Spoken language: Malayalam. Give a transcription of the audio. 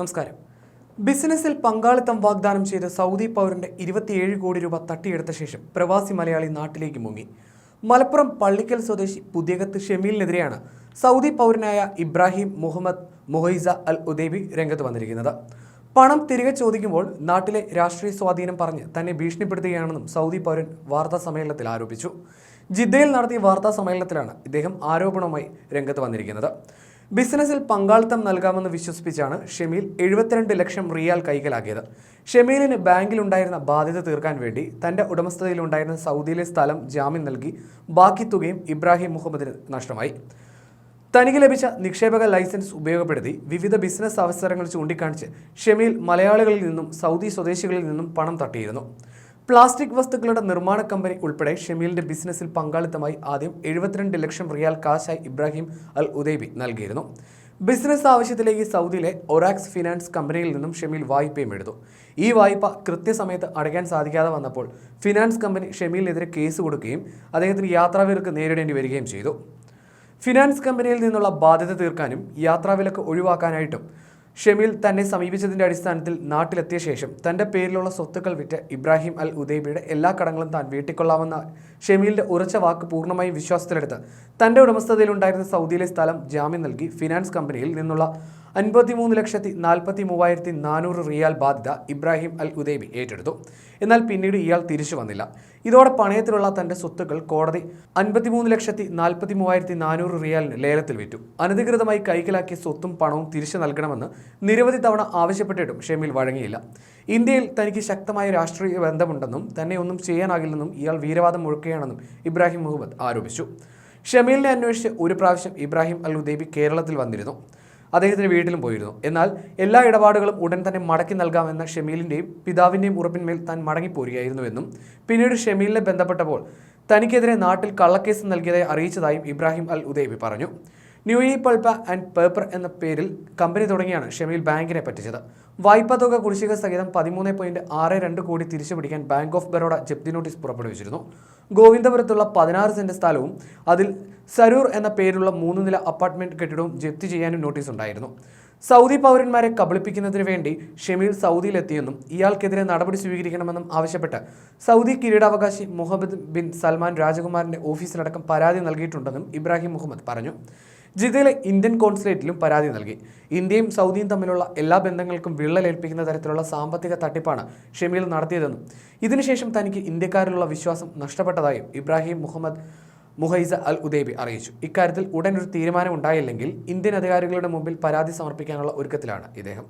നമസ്കാരം. ബിസിനസ്സിൽ പങ്കാളിത്തം വാഗ്ദാനം ചെയ്ത സൗദി പൗരന്റെ ഇരുപത്തിയേഴ് കോടി രൂപ തട്ടിയെടുത്ത ശേഷം പ്രവാസി മലയാളി നാട്ടിലേക്ക് മുങ്ങി. മലപ്പുറം പള്ളിക്കൽ സ്വദേശി പുതിയകത്ത് ഷെമീലിനെതിരെയാണ് Saudi പൗരനായ Ibrahim Muhammad Mohaisa Al Udaibi രംഗത്ത് വന്നിരിക്കുന്നത്. പണം തിരികെ ചോദിക്കുമ്പോൾ നാട്ടിലെ രാഷ്ട്രീയ സ്വാധീനം പറഞ്ഞ് തന്നെ ഭീഷണിപ്പെടുത്തുകയാണെന്നും സൗദി പൗരൻ വാർത്താ സമ്മേളനത്തിൽ ആരോപിച്ചു. ജിദ്ദയിൽ നടത്തിയ വാർത്താ സമ്മേളനത്തിലാണ് ഇദ്ദേഹം ആരോപണവുമായി രംഗത്ത് വന്നിരിക്കുന്നത്. ബിസിനസ്സിൽ പങ്കാളിത്തം നൽകാമെന്ന് വിശ്വസിപ്പിച്ചാണ് ഷെമീൽ എഴുപത്തിരണ്ട് ലക്ഷം റിയാൽ കൈക്കലാക്കിയത് ഷെമീലിന് ബാങ്കിലുണ്ടായിരുന്ന ബാധ്യത തീർക്കാൻ വേണ്ടി തന്റെ ഉടമസ്ഥതയിലുണ്ടായിരുന്ന സൗദിയിലെ സ്ഥലം ജാമ്യം നൽകി ബാക്കി തുകയും ഇബ്രാഹിം മുഹമ്മദിന് നഷ്ടമായി. തനിക്ക് ലഭിച്ച നിക്ഷേപക ലൈസൻസ് ഉപയോഗപ്പെടുത്തി വിവിധ ബിസിനസ് അവസരങ്ങൾ ചൂണ്ടിക്കാണിച്ച് ഷെമീൽ മലയാളികളിൽ നിന്നും സൗദി സ്വദേശികളിൽ നിന്നും പണം തട്ടിയിരുന്നു. പ്ലാസ്റ്റിക് വസ്തുക്കളുടെ നിർമ്മാണ കമ്പനി ഉൾപ്പെടെ ഷമീലിന്റെ ബിസിനസ്സിൽ പങ്കാളിത്തമായി ആദ്യം എഴുപത്തിരണ്ട് ലക്ഷം റിയാൽ കാശായി ഇബ്രാഹിം അൽ ഉദൈബി നൽകിയിരുന്നു. ബിസിനസ് ആവശ്യത്തിലേക്ക് സൗദിയിലെ ഒറാക്സ് ഫിനാൻസ് കമ്പനിയിൽ നിന്നും ഷമീൽ വായ്പയും എടുത്തു. ഈ വായ്പ കൃത്യസമയത്ത് അടയ്ക്കാൻ സാധിക്കാതെ വന്നപ്പോൾ ഫിനാൻസ് കമ്പനി ഷമീലിനെതിരെ കേസ് കൊടുക്കുകയും അദ്ദേഹത്തിന് യാത്രാവിലക്ക് നേരിടേണ്ടി വരികയും ചെയ്തു. ഫിനാൻസ് കമ്പനിയിൽ നിന്നുള്ള ബാധ്യത തീർക്കാനും യാത്രാവിലക്ക് ഒഴിവാക്കാനായിട്ടും ഷമീൽ തന്നെ സമീപിച്ചതിന്റെ അടിസ്ഥാനത്തിൽ നാട്ടിലെത്തിയ ശേഷം തന്റെ പേരിലുള്ള സ്വത്തുക്കൾ വിറ്റ് ഇബ്രാഹിം അൽ ഉദൈബിയുടെ എല്ലാ കടങ്ങളും താൻ വീട്ടിക്കൊള്ളാമെന്ന ഷമീലിന്റെ ഉറച്ച വാക്ക് പൂർണമായും വിശ്വാസത്തിലെടുത്ത് തന്റെ ഉടമസ്ഥതയിലുണ്ടായിരുന്ന സൗദിയിലെ സ്ഥലം ജാമ്യം നൽകി ഫിനാൻസ് കമ്പനിയിൽ നിന്നുള്ള അൻപത്തിമൂന്ന് ലക്ഷത്തി നാൽപ്പത്തി മൂവായിരത്തി നാനൂറ് റിയാൽ ബാധ്യത ഇബ്രാഹിം അൽ ഉദൈബി ഏറ്റെടുത്തു. എന്നാൽ പിന്നീട് ഇയാൾ തിരിച്ചു വന്നില്ല. ഇതോടെ പണയത്തിലുള്ള തന്റെ സ്വത്തുക്കൾ കോടതി അൻപത്തിമൂന്ന് ലക്ഷത്തി നാൽപ്പത്തി മൂവായിരത്തി നാനൂറ് റിയാലിന് ലേലത്തിൽ വിറ്റു. അനധികൃതമായി കൈക്കലാക്കിയ സ്വത്തും പണവും തിരിച്ചു നൽകണമെന്ന് നിരവധി തവണ ആവശ്യപ്പെട്ടിട്ടും ഷെമിൽ വഴങ്ങിയില്ല. ഇന്ത്യയിൽ തനിക്ക് ശക്തമായ രാഷ്ട്രീയ ബന്ധമുണ്ടെന്നും തന്നെ ഒന്നും ചെയ്യാനാകില്ലെന്നും ഇയാൾ വീരവാദം മുഴുക്കുകയാണെന്നും ഇബ്രാഹിം മുഹമ്മദ് ആരോപിച്ചു. ഷമീലിനെ അന്വേഷിച്ച് ഒരു പ്രാവശ്യം ഇബ്രാഹിം അൽ ഉദൈബി കേരളത്തിൽ വന്നിരുന്നു. അദ്ദേഹത്തിന് വീട്ടിലും പോയിരുന്നു. എന്നാൽ എല്ലാ ഇടപാടുകളും ഉടൻ തന്നെ മടക്കി നൽകാമെന്ന ഷമീലിന്റെയും പിതാവിന്റെയും ഉറപ്പിന്മേൽ താൻ മടങ്ങിപ്പോരുകയായിരുന്നുവെന്നും പിന്നീട് ഷമീലിനെ ബന്ധപ്പെട്ടപ്പോൾ തനിക്കെതിരെ നാട്ടിൽ കള്ളക്കേസ് നൽകിയതായി അറിയിച്ചതായും ഇബ്രാഹിം അൽ ഉദൈബി പറഞ്ഞു. New E pulp and paper എന്ന പേരിൽ കമ്പനി തുടങ്ങിയാണ് ഷമീൽ ബാങ്കിനെ പറ്റിച്ചത്. വായ്പാ തുക കുടിശ്ശിക സഹിതം പതിമൂന്ന് പോയിന്റ് ആറ് രണ്ട് കോടി തിരിച്ചു പിടിക്കാൻ ബാങ്ക് ഓഫ് ബറോഡ ജപ്തി നോട്ടീസ് പുറപ്പെടുവിച്ചിരുന്നു. ഗോവിന്ദപുരത്തുള്ള പതിനാറ് സെന്റ് സ്ഥലവും അതിൽ സരൂർ എന്ന പേരുള്ള മൂന്ന് നില അപ്പാർട്ട്മെന്റ് കെട്ടിടവും ജപ്തി ചെയ്യാനും നോട്ടീസ് ഉണ്ടായിരുന്നു. സൗദി പൗരന്മാരെ കബളിപ്പിക്കുന്നതിന് വേണ്ടി ഷമീൽ സൗദിയിലെത്തിയെന്നും ഇയാൾക്കെതിരെ നടപടി സ്വീകരിക്കണമെന്നും ആവശ്യപ്പെട്ട് സൗദി കിരീടാവകാശി മുഹമ്മദ് ബിൻ സൽമാൻ രാജകുമാരന്റെ ഓഫീസിലടക്കം പരാതി നൽകിയിട്ടുണ്ടെന്നും ഇബ്രാഹിം മുഹമ്മദ് പറഞ്ഞു. ജിദ്ദയിലെ ഇന്ത്യൻ കോൺസുലേറ്റിലും പരാതി നൽകി. ഇന്ത്യയും സൗദിയും തമ്മിലുള്ള എല്ലാ ബന്ധങ്ങൾക്കും വിള്ളലേൽപ്പിക്കുന്ന തരത്തിലുള്ള സാമ്പത്തിക തട്ടിപ്പാണ് ഷമീൽ നടത്തിയതെന്നും ഇതിനുശേഷം തനിക്ക് ഇന്ത്യക്കാരിലുള്ള വിശ്വാസം നഷ്ടപ്പെട്ടതായും ഇബ്രാഹിം മുഹമ്മദ് മുഹൈസ അൽ ഉദൈബി അറിയിച്ചു. ഇക്കാര്യത്തിൽ ഉടൻ ഒരു തീരുമാനം ഉണ്ടായില്ലെങ്കിൽ ഇന്ത്യൻ അധികാരികളുടെ മുമ്പിൽ പരാതി സമർപ്പിക്കാനുള്ള ഒരുക്കത്തിലാണ് ഇദ്ദേഹം.